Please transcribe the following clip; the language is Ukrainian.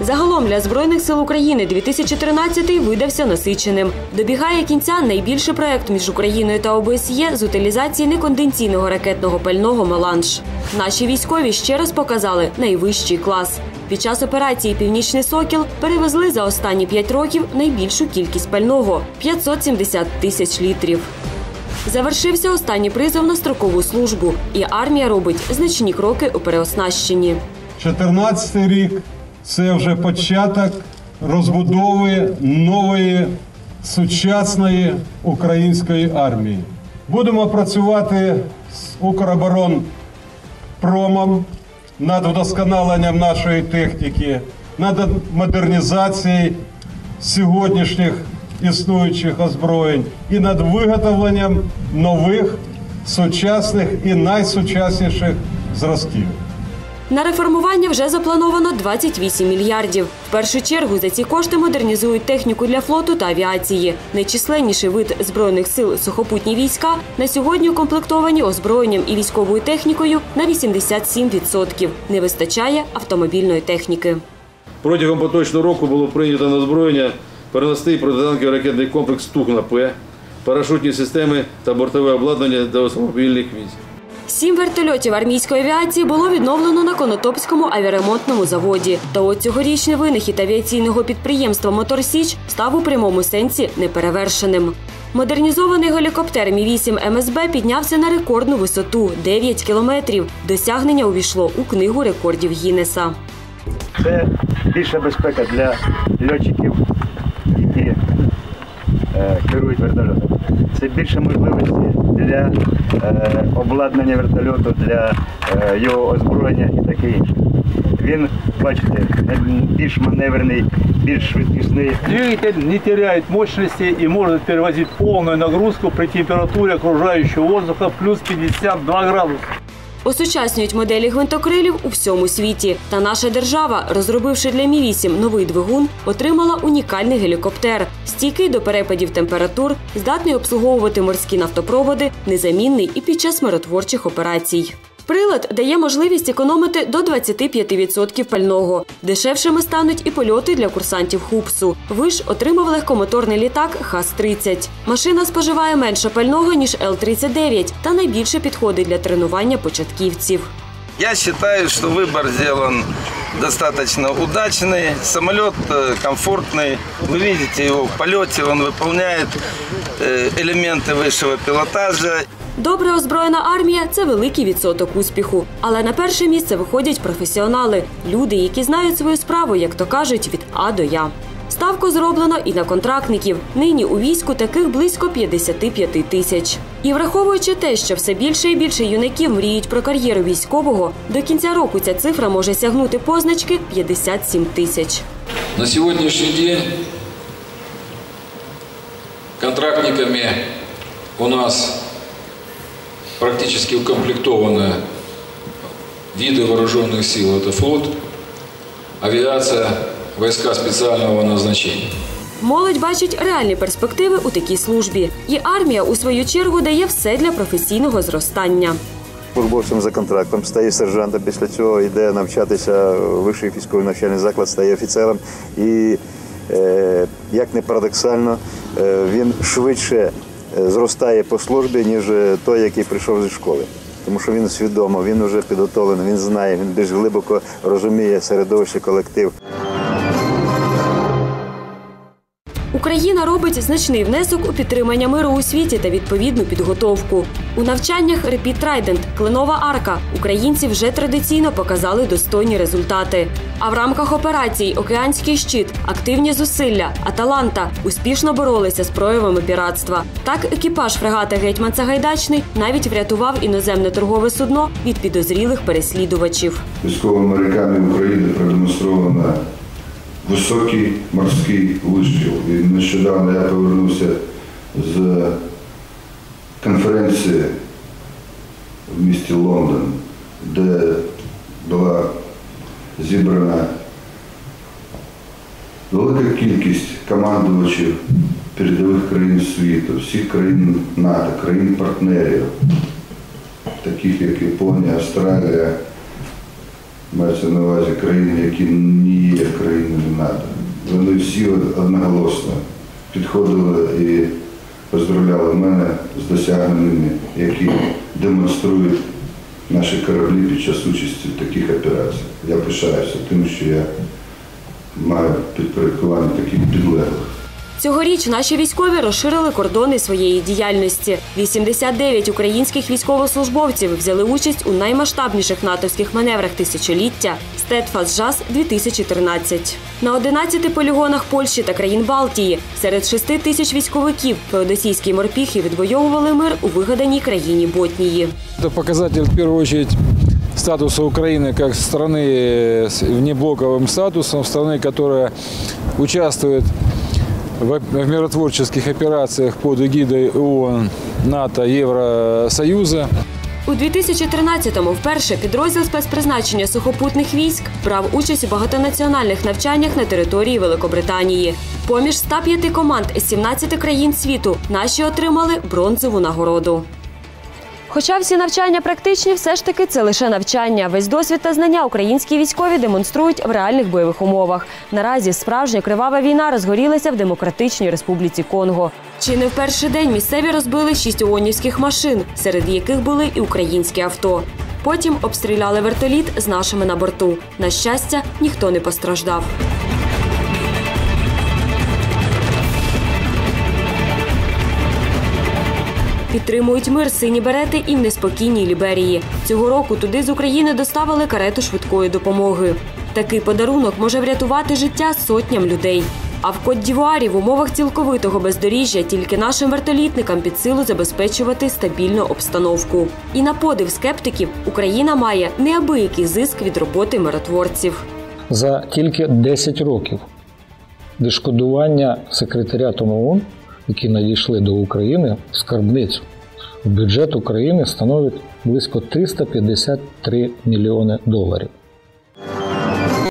Загалом для збройних сил України 2013 видався насиченим. Добігає кінця найбільший проект між Україною та ОБСЄ з утилізації неконденційного ракетного пального Меланж. Наші військові ще раз показали найвищий клас. Під час операції Північний Сокіл перевезли за останні п'ять років найбільшу кількість пального 570 тисяч літрів. Завершився останній призов на строкову службу, і армія робить значні кроки у переоснащенні. 14 рік це вже початок розбудови нової сучасної української армії. Будемо працювати з Укроборонпромом над вдосконаленням нашої техніки, над модернізацією сьогоднішніх існуючих озброєнь і над виготовленням нових сучасних і найсучасніших зразків. На реформування вже заплановано 28 мільярдів. В першу чергу за ці кошти модернізують техніку для флоту та авіації. Найчисленніший вид збройних сил сухопутні війська на сьогодні укомплектовані озброєнням і військовою технікою на 87%. Не вистачає автомобільної техніки. Протягом поточного року було прийнято на озброєння переносний протитанковий ракетний комплекс «Тугна-П», парашутні системи та бортове обладнання для автомобільних військ. Сім вертольотів армійської авіації було відновлено на Конотопському авіаремонтному заводі. Та от цьогорічний винахід авіаційного підприємства Мотор Січ став у прямому сенсі неперевершеним. Модернізований гелікоптер Мі-8 МСБ піднявся на рекордну висоту 9 кілометрів. Досягнення увійшло у книгу рекордів Гіннеса. Це більша безпека для льотчиків, керують вертольотом. Це більше можливості для е, обладнання вертольоту, для е, його озброєння і таке інше. Він, бачите, більш маневрений, більш швидкісний. Двигатель не теряет мощности и может перевозить полную нагрузку при температуре окружающего воздуха плюс 52 градуса. Осучаснюють моделі гвинтокрилів у всьому світі. Та наша держава, розробивши для Мі-8 новий двигун, отримала унікальний гелікоптер, стійкий до перепадів температур, здатний обслуговувати морські нафтопроводи, незамінний і під час миротворчих операцій. Прилад дає можливість економити до 25% пального. Дешевшими стануть і польоти для курсантів ХУПСу. Виш отримав легкомоторний літак ХАС-30. Машина споживає менше пального, ніж Л-39 та найбільше підходить для тренування початківців. Я считаю, что выбор сделан достаточно удачный. Самолет э, комфортный. Вы видите его в полете, он выполняет э, элементы высшего пилотажа. Добре озброєна армія це великий відсоток успіху. Але на перше місце виходять професіонали, люди, які знають свою справу, як то кажуть, від А до Я. Ставку зроблено і на контрактників. Нині у війську таких близько 55 тисяч. І враховуючи те, що все більше і більше юнаків мріють про кар'єру військового, до кінця року ця цифра може сягнути позначки 57 тисяч. На сегодняшний день контрактниками у нас практически укомплектованы виды вооруженных сил. Это флот, авиация, войска специального назначения. Молодь бачить реальні перспективи у такій службі, і армія у свою чергу дає все для професійного зростання. Службовцем за контрактом стає сержантом, після цього йде навчатися в вищий військовий навчальний заклад, стає офіцером. І, е, як не парадоксально, е, він швидше е, зростає по службі, ніж той, який прийшов зі школи. Тому що він свідомо, він вже підготовлений, він знає, він більш глибоко розуміє середовище колектив. Україна робить значний внесок у підтримання миру у світі та відповідну підготовку. У навчаннях Repeat Trident, Кленова арка українці вже традиційно показали достойні результати. А в рамках операцій Океанський щит, активні зусилля, Аталанта успішно боролися з проявами піратства. Так, екіпаж фрегата Гетьман Сагайдачний навіть врятував іноземне торгове судно від підозрілих переслідувачів. військовими моряками України продемонстровано високий морський вишкіл. І нещодавно я повернувся з конференції в місті Лондон, де була зібрана велика кількість командувачів передових країн світу, всіх країн НАТО, країн-партнерів, таких як Японія, Австралія, мається на увазі країни, які не є країнами НАТО. Вони всі одноголосно підходили і поздравляли мене з досягненнями, які демонструють наші кораблі під час участі в таких операціях. Я пишаюся тим, що я маю підпорядкування таких підлеглих. Цьогоріч наші військові розширили кордони своєї діяльності. 89 українських військовослужбовців взяли участь у наймасштабніших натовських маневрах тисячоліття Стетфас Жас 2013 на 11 полігонах Польщі та країн Балтії. Серед 6 тисяч військовиків феодосійські морпіхи відвоювали мир у вигаданій країні Ботнії. Это показатель, в первую очередь, статуса Украины как страны с внеблоковым статусом, страны, которая участвует в в миротворческих операциях под эгидой ООН, НАТО, Евросоюза. У 2013-му вперше підрозділ спецпризначення сухопутних військ брав участь у багатонаціональних навчаннях на території Великобританії. Поміж 105 команд з 17 країн світу наші отримали бронзову нагороду. Хоча всі навчання практичні, все ж таки це лише навчання. Весь досвід та знання українські військові демонструють в реальних бойових умовах. Наразі справжня кривава війна розгорілася в Демократичній Республіці Конго. Чи не в перший день місцеві розбили шість ООНівських машин, серед яких були і українські авто. Потім обстріляли вертоліт з нашими на борту. На щастя, ніхто не постраждав. Підтримують мир сині берети і в неспокійній Ліберії. Цього року туди з України доставили карету швидкої допомоги. Такий подарунок може врятувати життя сотням людей. А в Кот-Дівуарі в умовах цілковитого бездоріжжя тільки нашим вертолітникам під силу забезпечувати стабільну обстановку. І на подив скептиків Україна має неабиякий зиск від роботи миротворців. за тільки 10 років відшкодування секретаріатом ООН, які надійшли до України, в скарбницю. Бюджет України становить близько 353 мільйони доларів.